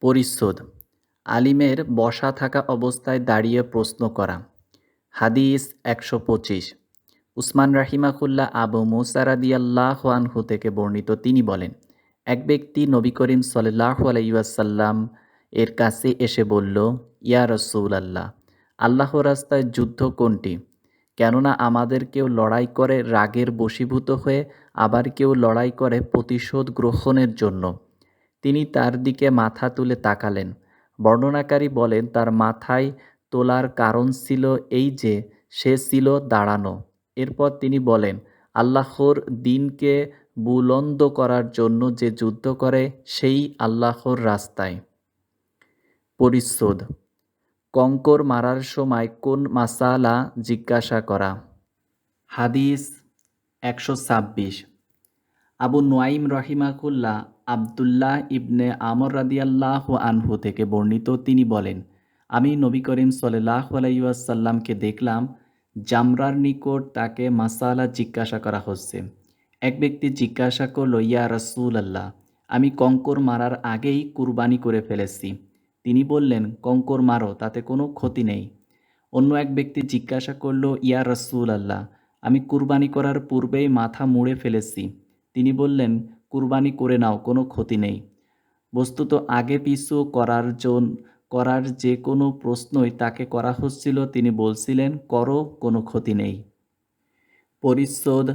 পরিচ্ছদ। আলিমের বসা থাকা অবস্থায় দাঁড়িয়ে প্রশ্ন করা। হাদিস একশো পঁচিশ। উসমান রাহিমাকুল্লাহ আবু মুসারাদিয়াল্লাহ আনহু থেকে বর্ণিত তিনি বলেন, এক ব্যক্তি নবী করিম সাল্লাহ আলাইসাল্লাম এর কাছে এসে বলল, ইয়া রসুল আল্লাহ আল্লাহ রাস্তায় যুদ্ধ কোনটি? কেননা আমাদের কেউ লড়াই করে রাগের বশীভূত হয়ে আবার কেউ লড়াই করে প্রতিশোধ গ্রহণের জন্য। তিনি তার দিকে মাথা তুলে তাকালেন। বর্ণনাকারী বলেন, তার মাথায় তোলার কারণ ছিল এই যে, সে ছিল দাঁড়ানো। এরপর তিনি বলেন, আল্লাহর দিনকে বুলন্দ করার জন্য যে যুদ্ধ করে, সেই আল্লাহর রাস্তায়। পরিশোধ কঙ্কর মারার সময় কোন মাসালা জিজ্ঞাসা করা? হাদিস একশো ছাব্বিশ। আবু নোয়াইম রহিমাকুল্লাহ আবদুল্লাহ ইবনে আমর রাদিয়াল্লাহ আনহু থেকে বর্ণিত, তিনি বলেন, আমি নবী করিম সাল্লাহ আলাইসাল্লামকে দেখলাম, জামরার নিকট তাকে মাসালা জিজ্ঞাসা করা হচ্ছে। এক ব্যক্তি জিজ্ঞাসা করল, ইয়া রসুল আল্লাহ আমি কঙ্কর মারার আগেই কুরবানি করে ফেলেছি। তিনি বললেন, কঙ্কর মারো, তাতে কোনো ক্ষতি নেই। অন্য এক ব্যক্তি জিজ্ঞাসা করল, ইয়া রসুল আল্লাহ আমি কুরবানি করার পূর্বেই মাথা মুড়ে ফেলেছি। তিনি বললেন, কুরবানি করে নাও, কোনো ক্ষতি নেই। বস্তুত আগে পিছু করার জন্য করার যে কোনো প্রশ্নই তাকে করা হচ্ছিল, তিনি বলছিলেন, করো, কোনো ক্ষতি নেই। পরিশোধ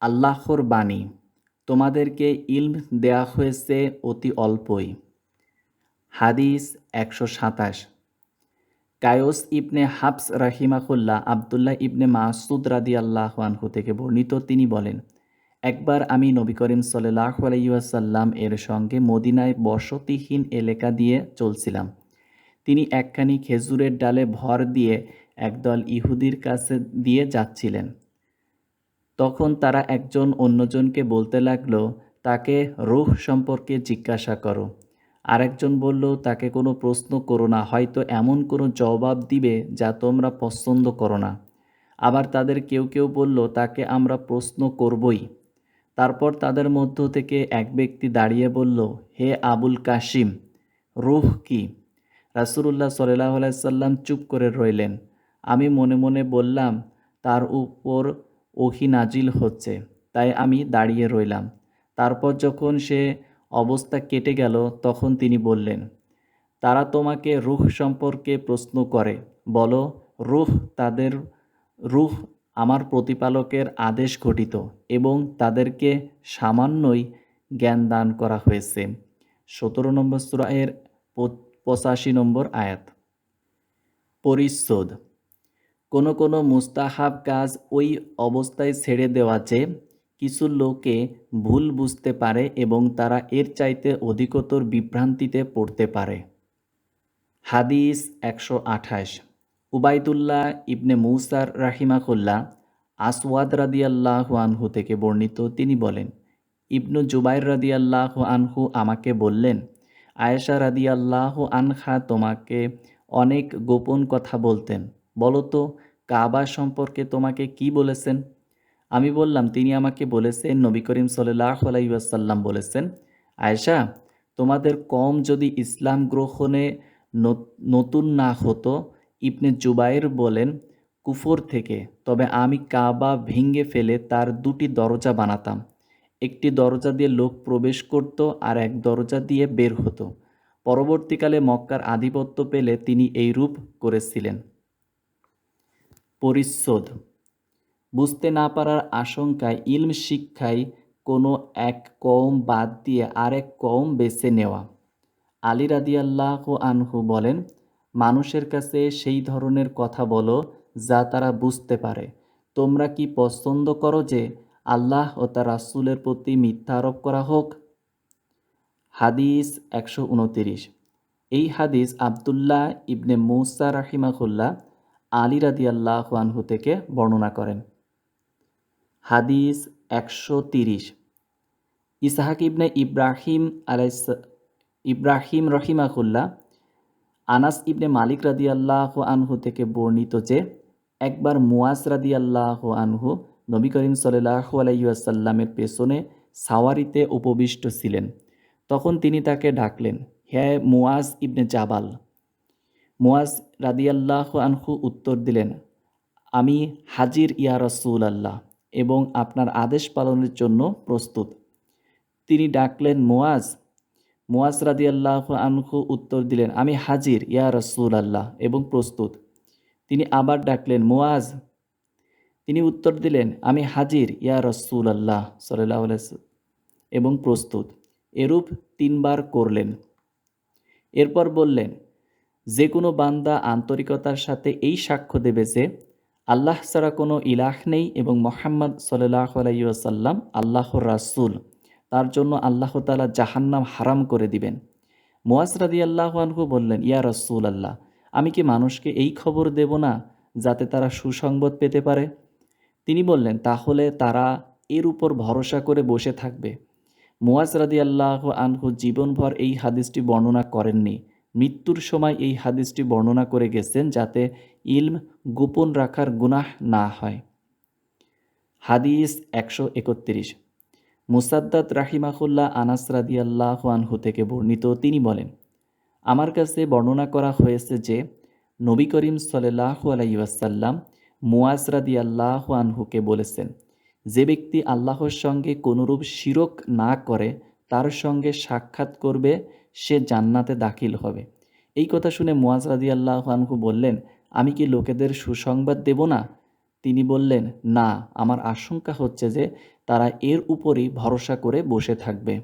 আল্লাহর বাণী। তোমাদেরকে ইলম দেয়া হয়েছে অতি অল্পই। হাদিস একশো সাতাশ। কায়স ইবনে হাফস রাহিমাহুল্লাহ আবদুল্লাহ ইবনে মাসুদ রাদি আল্লাহ আনহু থেকে বর্ণিত, তিনি বলেন একবার আমি নবী করিম সাল্লাহ আলাইসাল্লাম এর সঙ্গে মদিনায় বসতিহীন এলাকা দিয়ে চলছিলাম। তিনি একখানি খেজুরের ডালে ভর দিয়ে একদল ইহুদির কাছে দিয়ে যাচ্ছিলেন। তখন তারা একজন অন্যজনকে বলতে লাগল, তাকে রুহ সম্পর্কে জিজ্ঞাসা করো। আরেকজন বলল, তাকে কোনো প্রশ্ন করো না, হয়তো এমন কোনো জবাব দিবে যা তোমরা পছন্দ করো না। আবার তাদের কেউ কেউ বলল, তাকে আমরা প্রশ্ন করবই। তারপর তাদের মধ্য থেকে এক ব্যক্তি দাঁড়িয়ে বলল, হে আবুল কাশিম, রুহ কি? রাসুল্লাহ সাল্লাহ সাল্লাম চুপ করে রইলেন। আমি মনে মনে বললাম, তার উপর ওহি নাজিল হচ্ছে, তাই আমি দাঁড়িয়ে রইলাম। তারপর যখন সে অবস্থা কেটে গেল, তখন তিনি বললেন, তারা তোমাকে রুহ সম্পর্কে প্রশ্ন করে। বলো, রুহ তাদের, রুহ আমার প্রতিপালকের আদেশ ঘটিত এবং তাদেরকে সামান্যই জ্ঞান দান করা হয়েছে। সতেরো নম্বর সুরায়ের পঁচাশি নম্বর আয়াত। পরিশোধ কোনো কোনো মুস্তাহাব কাজ ওই অবস্থায় ছেড়ে দেওয়া যে কিছু লোকে ভুল বুঝতে পারে এবং তারা এর চাইতে অধিকতর বিভ্রান্তিতে পড়তে পারে। হাদিস একশো আঠাশ। উবায়দুল্লাহ ইবনে মৌসার রাহিমাকুল্লাহ আসওয়াদ রাদিয়াল্লাহ আনহু থেকে বর্ণিত, তিনি বলেন, ইবনু জুবাইর রাদিয়াল্লাহ আনহু আমাকে বললেন, আয়েশা রাদিয়াল্লাহ আনহা তোমাকে অনেক গোপন কথা বলতেন। বলো তো, কাবা সম্পর্কে তোমাকে কি বলেছেন? আমি বললাম, তিনি আমাকে বলেছেন, নবী করিম সাল্লাহ আলাইসাল্লাম বলেছেন, আয়েশা, তোমাদের কম যদি ইসলাম গ্রহণে নতুন না হতো ইবনে জুবাইর বলেন, কুফর থেকে, তবে আমি কাবা ভেঙে ফেলে তার দুটি দরজা বানাতাম। একটি দরজা দিয়ে লোক প্রবেশ করত আর এক দরজা দিয়ে বের হতো। পরবর্তীকালে মক্কার আধিপত্য পেলে তিনি এই রূপ করেছিলেন। পরিচ্ছদ, বুঝতে না পারার আশঙ্কায় ইলম শিক্ষায় কোনো এক কম বাদ দিয়ে আরেক কম বেছে নেওয়া। আলী রাদিয়াল্লাহ আনহু বলেন মানুষের কাছে সেই ধরনের কথা বলো যা তারা বুঝতে পারে। তোমরা কি পছন্দ করো যে আল্লাহ ও তার রাসুলের প্রতি মিথ্যা আরোপ করা হোক? হাদিস একশো উনতিরিশ। এই হাদিস আবদুল্লাহ ইবনে মৌসা রাহিমাহুল্লাহ আলী রাদি আল্লাহ আনহু থেকে বর্ণনা করেন। হাদিস একশো তিরিশ। ইসাহাক ইবনে ইব্রাহিম আলাইস ইব্রাহিম রহিমাহুল্লাহ আনাস ইবনে মালিক রাদি আল্লাহ আনহু থেকে বর্ণিত যে, একবার মুয়াস রাদি আল্লাহ আনহু নবী করিম সাল্লাহ আলাইসাল্লামের পেছনে সাওয়ারিতে উপবিষ্ট ছিলেন। তখন তিনি তাকে ডাকলেন, হে মুয়াজ ইবনে জাবাল। মুয়াজ রাদিয়াল্লাহ আনহু উত্তর দিলেন, আমি হাজির ইয়া রসুল আল্লাহ এবং আপনার আদেশ পালনের জন্য প্রস্তুত। তিনি ডাকলেন, মুয়াজ মুয়াজ আল্লাহ আনহু উত্তর দিলেন, আমি হাজির, ইয়া রসুল আল্লাহ এবং প্রস্তুত। তিনি আবার ডাকলেন মুয়াজ তিনি উত্তর দিলেন, আমি হাজির, ইয়া রসুল আল্লাহ সাল্লাহ এবং প্রস্তুত। এরূপ তিনবার করলেন। এরপর বললেন, যে কোনো বান্দা আন্তরিকতার সাথে এই সাক্ষ্য দেবে যে, আল্লাহ ছাড়া কোনো ইলাহ নেই এবং মোহাম্মদ সাল্লাহ আলাইসাল্লাম আল্লাহর রাসুল। তার জন্য আল্লাহ তালা জাহান্নাম হারাম করে দিবেন। মোয়াজ রাদি আল্লাহ আনহু বললেন, ইয়া রসুল আল্লাহ আমি কি মানুষকে এই খবর দেব না যাতে তারা সুসংবাদ পেতে পারে? তিনি বললেন, তাহলে তারা এর উপর ভরসা করে বসে থাকবে। মুয়াজ রাদি আল্লাহ আনহু জীবনভর এই হাদিসটি বর্ণনা করেননি। মৃত্যুর সময় এই হাদিসটি বর্ণনা করে গেছেন যাতে ইলম গোপন রাখার গুনাহ না হয়। হাদিস একশো একত্রিশ। মুসাদ্দাত রাহিমাহুল্লাহ আনাস রাদি আল্লাহ আনহু থেকে বর্ণিত তিনি বলেন, আমার কাছে বর্ণনা করা হয়েছে যে, নবী করিম সাল্লাহ আলাইসাল্লাম মুয়াজ রাদি আল্লাহ আনহুকে বলেছেন, যে ব্যক্তি আল্লাহর সঙ্গে কোনোরূপ শিরক না করে, তার সঙ্গে সাক্ষাৎ করবে, সে জান্নাতে দাখিল হবে। এই কথা শুনে মুয়াজ রাদি আল্লাহ আনহু বললেন, আমি কি লোকেদের সুসংবাদ দেব না? তিনি বললেন, না, আমার আশঙ্কা হচ্ছে যে তারা এর উপরই ভরসা করে বসে থাকবে।